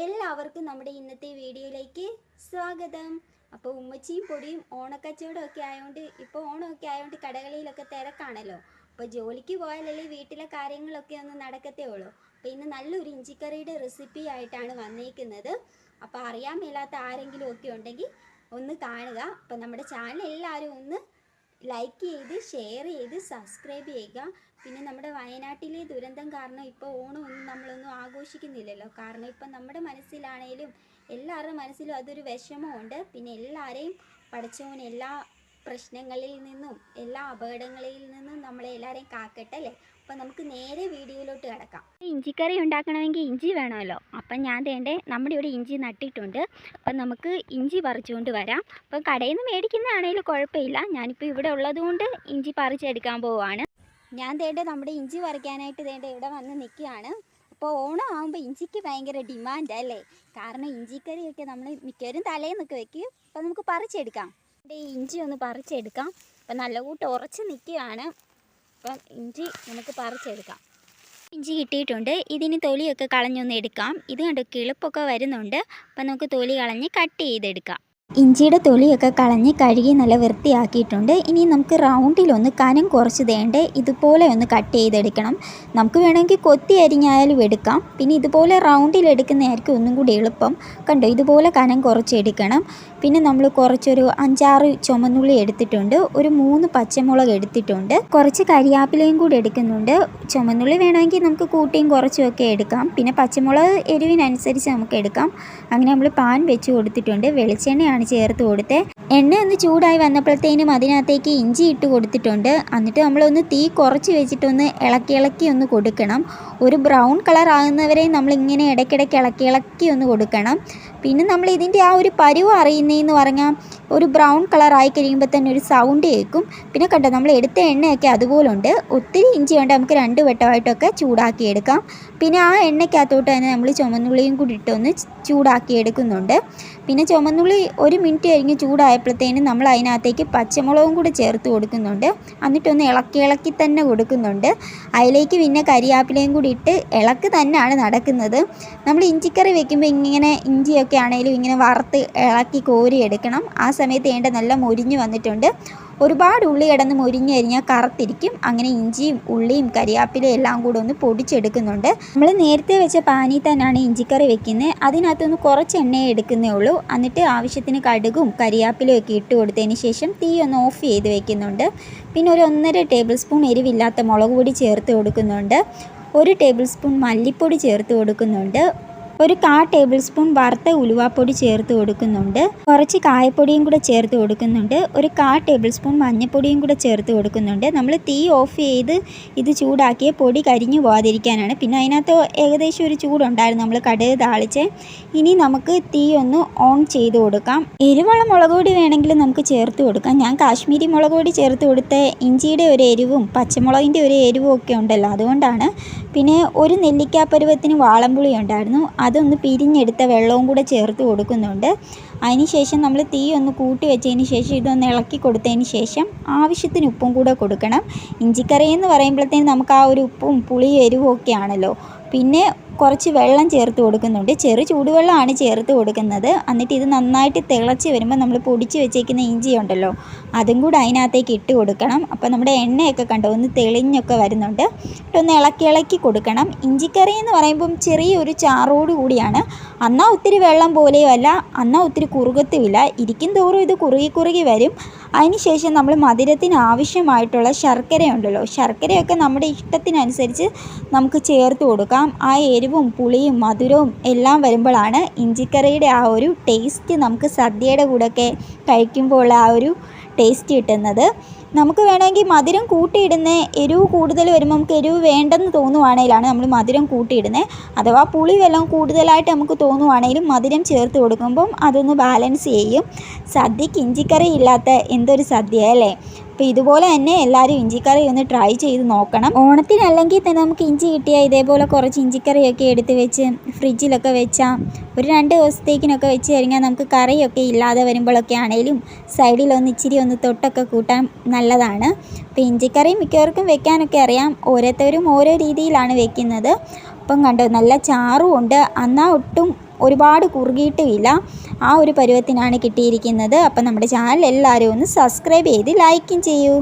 എല്ലാവർക്കും നമ്മുടെ ഇന്നത്തെ വീഡിയോയിലേക്ക് സ്വാഗതം. അപ്പോൾ ഉമ്മച്ചിയും പൊടിയും ഓണക്കച്ചവടം ഒക്കെ ആയതുകൊണ്ട് ഇപ്പോൾ ഓണമൊക്കെ ആയതുകൊണ്ട് കടകളിലൊക്കെ തിരക്കാണല്ലോ. അപ്പോൾ ജോലിക്ക് പോയാലല്ലേ വീട്ടിലെ കാര്യങ്ങളൊക്കെ ഒന്ന് നടക്കത്തേ ഉള്ളൂ അപ്പോൾ ഇന്ന് നല്ലൊരു ഇഞ്ചിക്കറിയുടെ റെസിപ്പി ആയിട്ടാണ് വന്നേക്കുന്നത്. അപ്പോൾ അറിയാൻ മേലാത്ത ആരെങ്കിലും ഒക്കെ ഉണ്ടെങ്കിൽ ഒന്ന് കാണുക. അപ്പോൾ നമ്മുടെ ചാനൽ എല്ലാവരും ഒന്ന് ലൈക്ക് ചെയ്ത് ഷെയർ ചെയ്ത് സബ്സ്ക്രൈബ് ചെയ്യുക. പിന്നെ നമ്മുടെ വയനാട്ടിലെ ദുരന്തം കാരണം ഇപ്പോൾ ഓണമൊന്നും നമ്മളൊന്നും ആഘോഷിക്കുന്നില്ലല്ലോ. കാരണം ഇപ്പം നമ്മുടെ മനസ്സിലാണേലും എല്ലാവരുടെ മനസ്സിലും അതൊരു വിഷമമുണ്ട്. പിന്നെ എല്ലാവരെയും പഠിച്ചവൻ എല്ലാ പ്രശ്നങ്ങളിൽ നിന്നും എല്ലാ അപകടങ്ങളിൽ നിന്നും നമ്മളെ എല്ലാവരെയും കാക്കട്ടെ അല്ലേ? അപ്പം നമുക്ക് നേരെ വീഡിയോയിലോട്ട് കിടക്കാം. ഇഞ്ചിക്കറി ഉണ്ടാക്കണമെങ്കിൽ ഇഞ്ചി വേണമല്ലോ. അപ്പം ഞാൻ തേണ്ടേ നമ്മുടെ ഇവിടെ ഇഞ്ചി നട്ടിട്ടുണ്ട്. അപ്പം നമുക്ക് ഇഞ്ചി പറിച്ചുകൊണ്ട് വരാം. അപ്പം കടയിൽ നിന്ന് മേടിക്കുന്നതാണെങ്കിലും കുഴപ്പമില്ല. ഞാനിപ്പോൾ ഇവിടെ ഉള്ളതുകൊണ്ട് ഇഞ്ചി പറിച്ചെടുക്കാൻ പോവുകയാണ്. ഞാൻ തേണ്ട നമ്മുടെ ഇഞ്ചി പറിക്കാനായിട്ട് തേണ്ട ഇവിടെ വന്ന് നിൽക്കുകയാണ്. അപ്പോൾ ഓണം ആകുമ്പോൾ ഇഞ്ചിക്ക് ഭയങ്കര ഡിമാൻഡ് അല്ലേ? കാരണം ഇഞ്ചിക്കറിയൊക്കെ നമ്മൾ മിക്കവരും തലേന്നൊക്കെ വെക്കും. അപ്പോൾ നമുക്ക് പറിച്ചെടുക്കാം. ഇഞ്ചി ഒന്ന് പറിച്ചെടുക്കാം. അപ്പം നല്ല കൂട്ട് ഉറച്ച് നിൽക്കുകയാണ്. അപ്പം ഇഞ്ചി നമുക്ക് പറിച്ചെടുക്കാം. ഇഞ്ചി കിട്ടിയിട്ടുണ്ട്. ഇതിന് തൊലിയൊക്കെ കളഞ്ഞൊന്ന് എടുക്കാം. ഇത് കണ്ട് കിളിപ്പൊക്കെ വരുന്നുണ്ട്. അപ്പം നമുക്ക് തൊലി കളഞ്ഞ് കട്ട് ചെയ്തെടുക്കാം. ഇഞ്ചിയുടെ തൊലിയൊക്കെ കളഞ്ഞ് കഴുകി നല്ല വൃത്തിയാക്കിയിട്ടുണ്ട്. ഇനി നമുക്ക് റൗണ്ടിലൊന്ന് കനം കുറച്ച് തേണ്ടേ ഇതുപോലെ ഒന്ന് കട്ട് ചെയ്തെടുക്കണം. നമുക്ക് വേണമെങ്കിൽ കൊത്തി അരിഞ്ഞായാലും എടുക്കാം. പിന്നെ ഇതുപോലെ റൗണ്ടിൽ എടുക്കുന്നതായിരിക്കും ഒന്നും കൂടി എളുപ്പം. കണ്ടോ ഇതുപോലെ കനം കുറച്ച് എടുക്കണം. പിന്നെ നമ്മൾ കുറച്ചൊരു അഞ്ചാറ് ചുമന്നുള്ളി എടുത്തിട്ടുണ്ട്. ഒരു മൂന്ന് പച്ചമുളക് എടുത്തിട്ടുണ്ട്. കുറച്ച് കരിയാപ്പിലയും കൂടി എടുക്കുന്നുണ്ട്. ചുമന്നുള്ളി വേണമെങ്കിൽ നമുക്ക് കൂട്ടിയും കുറച്ചും ഒക്കെ എടുക്കാം. പിന്നെ പച്ചമുളക് എരിവിനനുസരിച്ച് നമുക്ക് എടുക്കാം. അങ്ങനെ നമ്മൾ പാൻ വെച്ച് കൊടുത്തിട്ടുണ്ട്. വെളിച്ചെണ്ണയാണ് ചേർത്ത് കൊടുത്ത്. എണ്ണ ഒന്ന് ചൂടായി വന്നപ്പോഴത്തേനും അതിനകത്തേക്ക് ഇഞ്ചി ഇട്ട് കൊടുത്തിട്ടുണ്ട്. എന്നിട്ട് നമ്മളൊന്ന് തീ കുറച്ച് വെച്ചിട്ടൊന്ന് ഇളക്കി ഇളക്കി ഒന്ന് കൊടുക്കണം. ഒരു ബ്രൗൺ കളർ ആകുന്നവരെ നമ്മളിങ്ങനെ ഇടയ്ക്കിടയ്ക്ക് ഇളക്കി ഇളക്കി ഒന്ന് കൊടുക്കണം. പിന്നെ നമ്മൾ ഇതിന്റെ ആ ഒരു പരുവ് അറിയുന്നതെന്ന് പറഞ്ഞാൽ ഒരു ബ്രൗൺ കളർ ആയി കഴിയുമ്പോൾ തന്നെ ഒരു സൗണ്ട് കേൾക്കും. പിന്നെ കണ്ടോ നമ്മൾ എടുത്ത എണ്ണയൊക്കെ അതുപോലെ ഉണ്ട് ഒത്തിരി ഇഞ്ചി കൊണ്ട് നമുക്ക് രണ്ട് വട്ടമായിട്ടൊക്കെ ചൂടാക്കിയെടുക്കാം. പിന്നെ ആ എണ്ണയ്ക്കകത്തോട്ട് തന്നെ നമ്മൾ ചുമന്നുള്ളിയും കൂടി ഇട്ടൊന്ന് ചൂടാക്കിയെടുക്കുന്നുണ്ട്. പിന്നെ ചുമന്നുള്ളി ഒരു മിനിറ്റ് കഴിഞ്ഞ് ചൂടായപ്പോഴത്തേനും നമ്മൾ അതിനകത്തേക്ക് പച്ചമുളകും കൂടി ചേർത്ത് കൊടുക്കുന്നുണ്ട്. എന്നിട്ടൊന്ന് ഇളക്കി ഇളക്കി തന്നെ കൊടുക്കുന്നുണ്ട്. അതിലേക്ക് പിന്നെ കരിയാപ്പിലയും കൂടി ഇട്ട് ഇളക്ക് തന്നെയാണ് നടക്കുന്നത്. നമ്മൾ ഇഞ്ചിക്കറി വെക്കുമ്പോൾ ഇങ്ങനെ ഇഞ്ചിയൊക്കെ ആണെങ്കിലും ഇങ്ങനെ വറുത്ത് ഇളക്കി കോരിയെടുക്കണം. ആ സമയത്ത് വേണ്ട നല്ല മൊരിഞ്ഞ് വന്നിട്ടുണ്ട്. ഒരുപാട് ഉള്ളി കിടന്ന് മൊരിഞ്ഞ് കഴിഞ്ഞാൽ കറുത്തിരിക്കും. അങ്ങനെ ഇഞ്ചിയും ഉള്ളിയും കരിയാപ്പിലയും എല്ലാം കൂടെ ഒന്ന് പൊടിച്ചെടുക്കുന്നുണ്ട്. നമ്മൾ നേരത്തെ വെച്ച പാനിൽ തന്നെയാണ് ഇഞ്ചിക്കറി വെക്കുന്നത് അതിനകത്തുനിന്ന് കുറച്ച് എണ്ണ എടുക്കുന്നേ ഉള്ളൂ. എന്നിട്ട് ആവശ്യത്തിന് കടുകും കരിയാപ്പിലും ഒക്കെ ഇട്ട് കൊടുത്തതിന് ശേഷം തീ ഒന്ന് ഓഫ് ചെയ്ത് വെക്കുന്നുണ്ട്. പിന്നെ ഒരു ഒന്നര ടേബിൾ സ്പൂൺ എരിവില്ലാത്ത മുളക് പൊടി ചേർത്ത് കൊടുക്കുന്നുണ്ട്. ഒരു ടേബിൾ സ്പൂൺ മല്ലിപ്പൊടി ചേർത്ത് കൊടുക്കുന്നുണ്ട്. ഒരു കാ ടേബിൾ സ്പൂൺ വറുത്ത ഉലുവാപ്പൊടി ചേർത്ത് കൊടുക്കുന്നുണ്ട്. കുറച്ച് കായപ്പൊടിയും കൂടെ ചേർത്ത് കൊടുക്കുന്നുണ്ട്. ഒരു കാ ടേബിൾ സ്പൂൺ മഞ്ഞൾപ്പൊടിയും കൂടെ ചേർത്ത് കൊടുക്കുന്നുണ്ട്. നമ്മൾ തീ ഓഫ് ചെയ്ത് ഇത് ചൂടാക്കിയ പൊടി കരിഞ്ഞു പോകാതിരിക്കാനാണ് പിന്നെ അതിനകത്ത് ഏകദേശം ഒരു ചൂടുണ്ടായിരുന്നു നമ്മൾ കടുക് താളിച്ച്. ഇനി നമുക്ക് തീ ഒന്ന് ഓൺ ചെയ്ത് കൊടുക്കാം. എരിവുള്ള മുളക് പൊടി വേണമെങ്കിൽ നമുക്ക് ചേർത്ത് കൊടുക്കാം. ഞാൻ കാശ്മീരി മുളക് പൊടി ചേർത്ത് കൊടുത്ത ഇഞ്ചിയുടെ ഒരു എരിവും പച്ചമുളകിന്റെ ഒരു എരിവും ഒക്കെ ഉണ്ടല്ലോ അതുകൊണ്ടാണ് പിന്നെ ഒരു നെല്ലിക്കാപ്പരുവത്തിന് വാളംപുളി ഉണ്ടായിരുന്നു. അതൊന്ന് പിരിഞ്ഞെടുത്ത വെള്ളവും കൂടെ ചേർത്ത് കൊടുക്കുന്നുണ്ട്. അതിനുശേഷം നമ്മൾ തീ ഒന്ന് കൂട്ടി വെച്ചതിന് ശേഷം ഇതൊന്ന് ഇളക്കി കൊടുത്തതിന് ശേഷം ആവശ്യത്തിന് ഉപ്പും കൂടെ കൊടുക്കണം. ഇഞ്ചിക്കറി എന്ന് പറയുമ്പോഴത്തേന് നമുക്ക് ആ ഒരു ഉപ്പും പുളി എരിവും ഒക്കെ ആണല്ലോ. പിന്നെ കുറച്ച് വെള്ളം ചേർത്ത് കൊടുക്കുന്നുണ്ട്. ചെറു ചൂടുവെള്ളമാണ് ചേർത്ത് കൊടുക്കുന്നത്. എന്നിട്ട് ഇത് നന്നായിട്ട് തിളച്ച് വരുമ്പോൾ നമ്മൾ പൊടിച്ച് വെച്ചേക്കുന്ന ഇഞ്ചി ഉണ്ടല്ലോ അതും കൂടെ അതിനകത്തേക്ക് ഇട്ട് കൊടുക്കണം. അപ്പോൾ നമ്മുടെ എണ്ണയൊക്കെ കണ്ടോ ഒന്ന് തെളിഞ്ഞൊക്കെ വരുന്നുണ്ട്. ഒന്ന് ഇളക്കി ഇളക്കി കൊടുക്കണം. ഇഞ്ചിക്കറി എന്ന് പറയുമ്പം ചെറിയൊരു ചാറോട് കൂടിയാണ്. എന്നാൽ ഒത്തിരി വെള്ളം പോലെയും അല്ല എന്നാൽ ഒത്തിരി കുറുകത്തുമില്ല. ഇരിക്കും തോറും ഇത് കുറുകി കുറുകി വരും. അതിനുശേഷം നമ്മൾ മധുരത്തിന് ആവശ്യമായിട്ടുള്ള ശർക്കരയുണ്ടല്ലോ. ശർക്കരയൊക്കെ നമ്മുടെ ഇഷ്ടത്തിനനുസരിച്ച് നമുക്ക് ചേർത്ത് കൊടുക്കാം. ആ എരിവും പുളിയും മധുരവും എല്ലാം വരുമ്പോഴാണ് ഇഞ്ചിക്കറിയുടെ ആ ഒരു ടേസ്റ്റ് നമുക്ക് സദ്യയുടെ കൂടെയൊക്കെ കഴിക്കുമ്പോൾ ആ ഒരു ടേസ്റ്റ് കിട്ടുന്നത്. നമുക്ക് വേണമെങ്കിൽ മധുരം കൂട്ടിയിടുന്ന എരിവ് കൂടുതൽ വരുമ്പോൾ നമുക്ക് എരിവ് വേണ്ടെന്ന് തോന്നുവാണെങ്കിലാണ് നമ്മൾ മധുരം കൂട്ടിയിടുന്നത്. അഥവാ പുളി വെള്ളം കൂടുതലായിട്ട് നമുക്ക് തോന്നുവാണെങ്കിലും മധുരം ചേർത്ത് കൊടുക്കുമ്പം അതൊന്ന് ബാലൻസ് ചെയ്യും. സദ്യക്ക് ഇഞ്ചിക്കറി ഇല്ലാത്ത എന്തൊരു സദ്യ അല്ലേ? അപ്പോൾ ഇതുപോലെ തന്നെ എല്ലാവരും ഇഞ്ചിക്കറി ഒന്ന് ട്രൈ ചെയ്ത് നോക്കണം. ഓണത്തിന് അല്ലെങ്കിൽ തന്നെ നമുക്ക് ഇഞ്ചി കിട്ടിയാൽ ഇതേപോലെ കുറച്ച് ഇഞ്ചിക്കറിയൊക്കെ എടുത്ത് വെച്ച് ഫ്രിഡ്ജിലൊക്കെ വെച്ചാൽ ഒരു രണ്ട് ദിവസത്തേക്കിനൊക്കെ വെച്ച് കഴിഞ്ഞാൽ നമുക്ക് കറിയൊക്കെ ഇല്ലാതെ വരുമ്പോഴൊക്കെ ആണെങ്കിലും സൈഡിലൊന്ന് ഇച്ചിരി ഒന്ന് തൊട്ടൊക്കെ കൂട്ടാൻ നല്ലതാണ്. അപ്പോൾ ഇഞ്ചിക്കറി മിക്കവർക്കും വെക്കാനൊക്കെ അറിയാം. ഓരോരുത്തരും ഓരോ രീതിയിലാണ് വെക്കുന്നത്. അപ്പം കണ്ടോ നല്ല ചാറും ഉണ്ട്. എന്നാൽ ഒട്ടും ഒരുപാട് കുറുകിയിട്ടുമില്ല. ആ ഒരു പരുവത്തിനാണ് കിട്ടിയിരിക്കുന്നത്. അപ്പം നമ്മുടെ ചാനൽ എല്ലാവരും ഒന്ന് സബ്സ്ക്രൈബ് ചെയ്ത് ലൈക്കും ചെയ്യൂ.